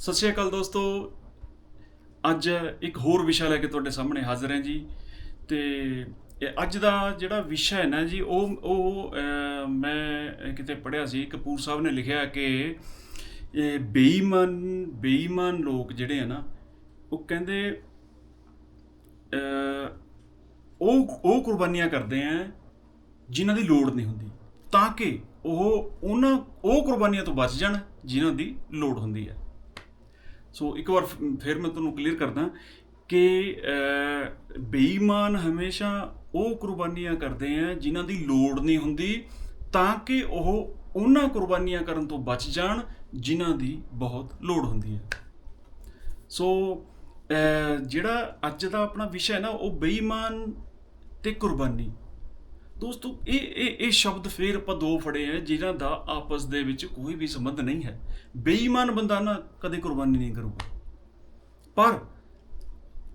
ਸਤਿ ਸ਼੍ਰੀ ਅਕਾਲ ਦੋਸਤੋ। ਅੱਜ ਇੱਕ ਹੋਰ ਵਿਸ਼ਾ ਲੈ ਕੇ ਤੁਹਾਡੇ ਸਾਹਮਣੇ ਹਾਜ਼ਰ ਹਾਂ ਜੀ। ਤੇ ਅੱਜ ਦਾ ਜਿਹੜਾ ਵਿਸ਼ਾ ਹੈ ਨਾ ਜੀ, ਉਹ ਉਹ ਮੈਂ ਕਿਤੇ ਪੜ੍ਹਿਆ ਸੀ, ਕਪੂਰ ਸਾਹਿਬ ਨੇ ਲਿਖਿਆ ਕਿ ਇਹ ਬੇਈਮਾਨ ਬੇਈਮਾਨ ਲੋਕ ਜਿਹੜੇ ਆ ਨਾ, ਉਹ ਕਹਿੰਦੇ ਉਹ ਉਹ ਕੁਰਬਾਨੀਆਂ ਕਰਦੇ ਆ ਜਿਨ੍ਹਾਂ ਦੀ ਲੋੜ ਨਹੀਂ ਹੁੰਦੀ। ਤਾਂ ਕਿ ਉਹ, ਉਹਨਾਂ, ਉਹ ਕੁਰਬਾਨੀਆਂ ਤੋਂ ਬਚ ਜਾਣ, ਜਿਨ੍ਹਾਂ ਦੀ ਲੋੜ ਹੁੰਦੀ ਹੈ। ਸੋ ਇੱਕ ਵਾਰ ਫਿਰ ਮੈਂ ਤੁਹਾਨੂੰ ਕਲੀਅਰ ਕਰਦਾ ਕਿ ਬੇਈਮਾਨ ਹਮੇਸ਼ਾ ਉਹ ਕੁਰਬਾਨੀਆਂ ਕਰਦੇ ਆ ਜਿਨ੍ਹਾਂ ਦੀ ਲੋੜ ਨਹੀਂ ਹੁੰਦੀ ਤਾਂ ਕਿ ਉਹ ਉਹਨਾਂ ਕੁਰਬਾਨੀਆਂ ਕਰਨ ਤੋਂ ਬਚ ਜਾਣ ਜਿਨ੍ਹਾਂ ਦੀ ਬਹੁਤ ਲੋੜ ਹੁੰਦੀ ਹੈ। ਸੋ ਜਿਹੜਾ ਅੱਜ ਦਾ ਆਪਣਾ ਵਿਸ਼ਾ ਹੈ ਨਾ, ਉਹ ਬੇਈਮਾਨ ਤੇ ਕੁਰਬਾਨੀ। ਦੋਸਤੋ, ਇਹ ਇਹ ਇਹ ਸ਼ਬਦ ਫੇਰ ਆਪਾਂ ਦੋ ਫੜੇ ਆ, ਜਿਨ੍ਹਾਂ ਦਾ ਆਪਸ ਦੇ ਵਿੱਚ ਕੋਈ ਵੀ ਸੰਬੰਧ ਨਹੀਂ ਹੈ। ਬੇਈਮਾਨ ਬੰਦਾ ਨਾ ਕਦੇ ਕੁਰਬਾਨੀ ਨਹੀਂ ਕਰੂਗਾ। ਪਰ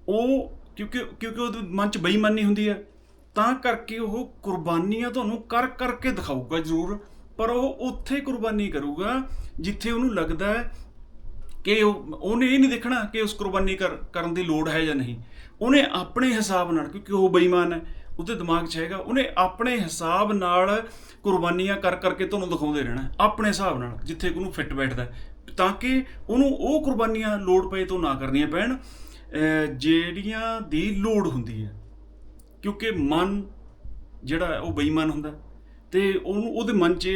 ਉਹ, ਕਿਉਂਕਿ ਕਿਉਂਕਿ ਉਹਦੇ ਮਨ 'ਚ ਬੇਈਮਾਨੀ ਹੁੰਦੀ ਹੈ, ਤਾਂ ਕਰਕੇ ਉਹ ਕੁਰਬਾਨੀਆਂ ਤੁਹਾਨੂੰ ਕਰ, ਕਰਕੇ ਦਿਖਾਊਗਾ ਜ਼ਰੂਰ। ਪਰ ਉਹ ਉੱਥੇ ਕੁਰਬਾਨੀ ਕਰੂਗਾ, ਜਿੱਥੇ ਉਹਨੂੰ ਲੱਗਦਾ ਹੈ ਕਿ ਉਹ, ਉਹਨੇ ਇਹ ਨਹੀਂ ਦੇਖਣਾ ਕਿ ਉਸ ਕੁਰਬਾਨੀ ਕਰ, ਕਰਨ ਦੀ ਲੋੜ ਹੈ ਜਾਂ ਨਹੀਂ। ਉਹਨੇ ਆਪਣੇ ਹਿਸਾਬ ਨਾਲ, ਕਿਉਂਕਿ ਉਹ ਬੇਈਮਾਨ ਹੈ ਉਹਦੇ ਦਿਮਾਗ 'ਚ ਹੈਗਾ, ਉਹਨੇ ਆਪਣੇ ਹਿਸਾਬ ਨਾਲ ਕੁਰਬਾਨੀਆਂ ਕਰ ਕਰਕੇ ਤੁਹਾਨੂੰ ਦਿਖਾਉਂਦੇ ਰਹਿਣਾ ਆਪਣੇ ਹਿਸਾਬ ਨਾਲ, ਜਿੱਥੇ ਉਹਨੂੰ ਫਿੱਟ ਬੈਠਦਾ ਤਾਂ ਕਿ ਉਹਨੂੰ ਉਹ ਕੁਰਬਾਨੀਆਂ ਲੋੜ ਪਏ ਤੋਂ ਨਾ ਕਰਨੀਆਂ ਪੈਣ। ਜਿਹੜੀਆਂ ਦੀ ਲੋੜ ਹੁੰਦੀ ਹੈ, ਕਿਉਂਕਿ ਮਨ ਜਿਹੜਾ ਉਹ ਬੇਈਮਾਨ ਹੁੰਦਾ ਤੇ ਉਹਨੂੰ, ਉਹਦੇ ਮਨ 'ਚ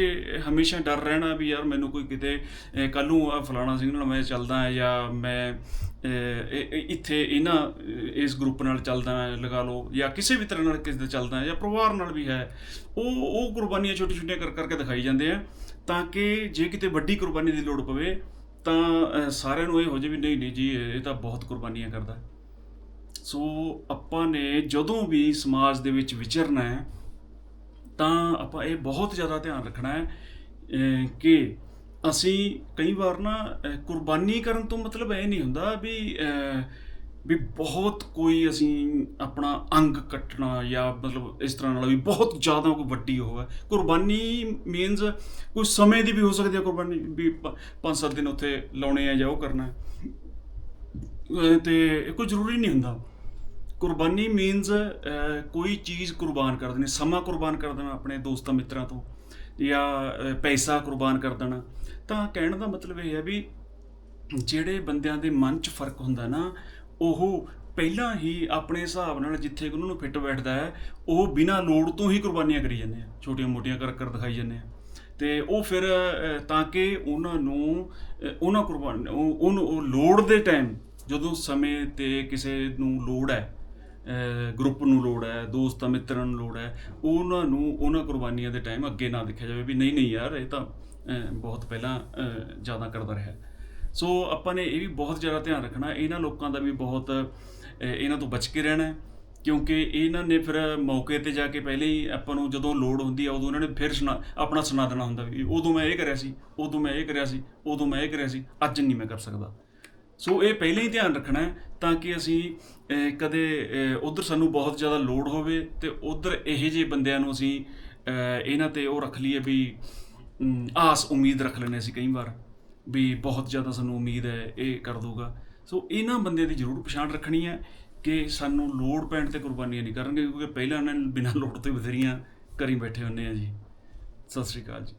ਹਮੇਸ਼ਾ ਡਰ ਰਹਿਣਾ ਵੀ ਯਾਰ ਮੈਨੂੰ ਕੋਈ ਕਿਤੇ ਕੱਲ ਨੂੰ ਫਲਾਣਾ ਸਿੰਘ ਨਾਲ ਮੈਂ ਚੱਲਦਾ ਜਾਂ ਮੈਂ ਇੱਥੇ ਇਹਨਾਂ ਇਸ ਗਰੁੱਪ ਨਾਲ ਚੱਲਦਾ ਲਗਾ ਲਓ ਜਾਂ ਕਿਸੇ ਵੀ ਤਰ੍ਹਾਂ ਨਾਲ ਕਿਸੇ ਦੇ ਚੱਲਦਾ ਜਾਂ ਪਰਿਵਾਰ ਨਾਲ ਵੀ ਹੈ, ਉਹ ਉਹ ਕੁਰਬਾਨੀਆਂ ਛੋਟੀ ਛੋਟੀਆਂ ਕਰ, ਕਰਕੇ ਦਿਖਾਈ ਜਾਂਦੇ ਆ ਤਾਂ ਕਿ ਜੇ ਕਿਤੇ ਵੱਡੀ ਕੁਰਬਾਨੀ ਦੀ ਲੋੜ ਪਵੇ ਤਾਂ ਸਾਰਿਆਂ ਨੂੰ ਇਹ ਹੋ ਜਾਵੇ ਵੀ ਨਹੀਂ ਨਹੀਂ ਜੀ, ਇਹ ਤਾਂ ਬਹੁਤ ਕੁਰਬਾਨੀਆਂ ਕਰਦਾ। ਸੋ ਆਪਾਂ ਨੇ ਜਦੋਂ ਵੀ ਸਮਾਜ ਦੇ ਵਿੱਚ ਵਿਚਰਨਾ ਹੈ ਤਾਂ ਆਪਾਂ ਇਹ ਬਹੁਤ ਜ਼ਿਆਦਾ ਧਿਆਨ ਰੱਖਣਾ ਹੈ ਕਿ ਅਸੀਂ ਕਈ ਵਾਰ ਨਾ ਕੁਰਬਾਨੀ ਕਰਨ ਤੋਂ ਮਤਲਬ ਇਹ ਨਹੀਂ ਹੁੰਦਾ ਵੀ ਵੀ ਬਹੁਤ ਕੋਈ ਅਸੀਂ ਆਪਣਾ ਅੰਗ ਕੱਟਣਾ ਜਾਂ ਮਤਲਬ ਇਸ ਤਰ੍ਹਾਂ ਨਾਲ ਵੀ ਬਹੁਤ ਜ਼ਿਆਦਾ ਕੋਈ ਵੱਡੀ ਹੋਵੇ ਕੁਰਬਾਨੀ ਮੀਨਸ ਕੋਈ ਸਮੇਂ ਦੀ ਵੀ ਹੋ ਸਕਦੀ ਹੈ ਕੁਰਬਾਨੀ, ਵੀ 5-7 ਦਿਨ ਉੱਥੇ ਲਾਉਣੇ ਆ ਜਾਂ ਉਹ ਕਰਨਾ ਹੈ। ਤੇ ਇਹ ਕੋਈ ਜ਼ਰੂਰੀ ਨਹੀਂ ਹੁੰਦਾ। ਕੁਰਬਾਨੀ ਮੀਨਸ ਕੋਈ ਚੀਜ਼ ਕੁਰਬਾਨ ਕਰ ਦੇਣੀ, ਸਮਾਂ ਕੁਰਬਾਨ ਕਰ ਦੇਣਾ ਆਪਣੇ ਦੋਸਤਾਂ ਮਿੱਤਰਾਂ ਤੋਂ, ਜਾਂ ਪੈਸਾ ਕੁਰਬਾਨ ਕਰ ਦੇਣਾ। ਤਾਂ ਕਹਿਣ ਦਾ ਮਤਲਬ ਇਹ ਹੈ ਵੀ ਜਿਹੜੇ ਬੰਦਿਆਂ ਦੇ ਮਨ 'ਚ ਫ਼ਰਕ ਹੁੰਦਾ ਨਾ, ਉਹ ਪਹਿਲਾਂ ਹੀ ਆਪਣੇ ਹਿਸਾਬ ਨਾਲ ਜਿੱਥੇ ਉਹਨਾਂ ਨੂੰ ਫਿੱਟ ਬੈਠਦਾ ਹੈ, ਉਹ ਬਿਨਾਂ ਲੋੜ ਤੋਂ ਹੀ ਕੁਰਬਾਨੀਆਂ ਕਰੀ ਜਾਂਦੇ ਆ। ਛੋਟੀਆਂ-ਮੋਟੀਆਂ ਕਰ ਕਰ ਦਿਖਾਈ ਜਾਂਦੇ ਆ। ਤੇ ਉਹ ਫਿਰ ਤਾਂ ਕਿ ਉਹਨਾਂ ਨੂੰ ਉਹਨਾਂ ਕੁਰਬਾਨ, ਉਹ, ਉਹਨੂੰ, ਉਹ ਲੋੜ ਦੇ ਟਾਈਮ ਜਦੋਂ ਸਮੇਂ ਤੇ ਕਿਸੇ ਨੂੰ ਲੋੜ ਹੈ ਗਰੁੱਪ ਨੂੰ ਲੋੜ ਹੈ, ਦੋਸਤਾਂ, ਮਿੱਤਰਾਂ ਨੂੰ ਲੋੜ ਹੈ, ਉਹਨਾਂ ਨੂੰ, ਉਹਨਾਂ ਕੁਰਬਾਨੀਆਂ ਦੇ ਟਾਈਮ ਅੱਗੇ ਨਾ ਦੇਖਿਆ ਜਾਵੇ ਵੀ ਨਹੀਂ ਨਹੀਂ ਯਾਰ, ਇਹ ਤਾਂ ਬਹੁਤ ਪਹਿਲਾਂ ਜ਼ਿਆਦਾ ਕਰਦਾ ਰਿਹਾ। ਸੋ ਆਪਾਂ ਨੇ ਇਹ ਵੀ ਬਹੁਤ ਜ਼ਿਆਦਾ ਧਿਆਨ ਰੱਖਣਾ, ਇਹਨਾਂ ਲੋਕਾਂ ਦਾ ਵੀ ਬਹੁਤ ਇਹਨਾਂ ਤੋਂ ਬਚ ਕੇ ਰਹਿਣਾ ਕਿਉਂਕਿ ਇਹਨਾਂ ਨੇ ਫਿਰ ਮੌਕੇ ਤੇ ਜਾ ਕੇ ਪਹਿਲੇ ਹੀ ਆਪਾਂ ਨੂੰ ਜਦੋਂ ਲੋੜ ਹੁੰਦੀ ਆ, ਉਦੋਂ ਉਹਨਾਂ ਨੇ ਫਿਰ ਸੁਣਾ, ਆਪਣਾ ਸੁਣਾ ਦੇਣਾ ਹੁੰਦਾ ਵੀ ਉਦੋਂ ਮੈਂ ਇਹ ਕਰਿਆ ਸੀ, ਉਦੋਂ ਮੈਂ ਇਹ ਕਰਿਆ ਸੀ, ਉਦੋਂ ਮੈਂ ਇਹ ਕਰਿਆ ਸੀ, ਅੱਜ ਨਹੀਂ ਮੈਂ ਕਰ ਸਕਦਾ। ਸੋ ਇਹ ਪਹਿਲਾਂ ਹੀ ਧਿਆਨ ਰੱਖਣਾ ਹੈ ਤਾਂ ਕਿ ਅਸੀਂ ਕਦੇ ਉਧਰ ਸਾਨੂੰ ਬਹੁਤ ਜ਼ਿਆਦਾ ਲੋੜ ਹੋਵੇ ਤੇ ਉਧਰ ਇਹੋ ਜਿਹੇ ਬੰਦਿਆਂ ਨੂੰ ਅਸੀਂ ਇਹਨਾਂ ਤੇ ਉਹ ਰੱਖ ਲਈਏ ਵੀ ਆਸ, ਉਮੀਦ ਰੱਖ ਲੈਂਦੇ ਅਸੀਂ ਕਈ ਵਾਰ ਵੀ ਬਹੁਤ ਜ਼ਿਆਦਾ ਸਾਨੂੰ ਉਮੀਦ ਹੈ, ਇਹ ਕਰ ਦੂਗਾ ਸੋ ਇਹਨਾਂ ਬੰਦਿਆਂ ਦੀ ਜ਼ਰੂਰ ਪਛਾਣ ਰੱਖਣੀ ਹੈ ਕਿ ਸਾਨੂੰ ਲੋੜ ਪੈਣ ਤੇ ਕੁਰਬਾਨੀਆਂ ਨਹੀਂ ਕਰਨਗੇ, ਕਿਉਂਕਿ ਪਹਿਲਾਂ ਉਹਨਾਂ ਨੇ ਬਿਨਾਂ ਲੋੜ ਤੋਂ ਹੀ ਬਥੇਰੀਆਂ ਕਰੀ ਬੈਠੇ ਹੁੰਦੇ ਆ ਜੀ। ਸਤਿ ਸ੍ਰੀ ਅਕਾਲ ਜੀ।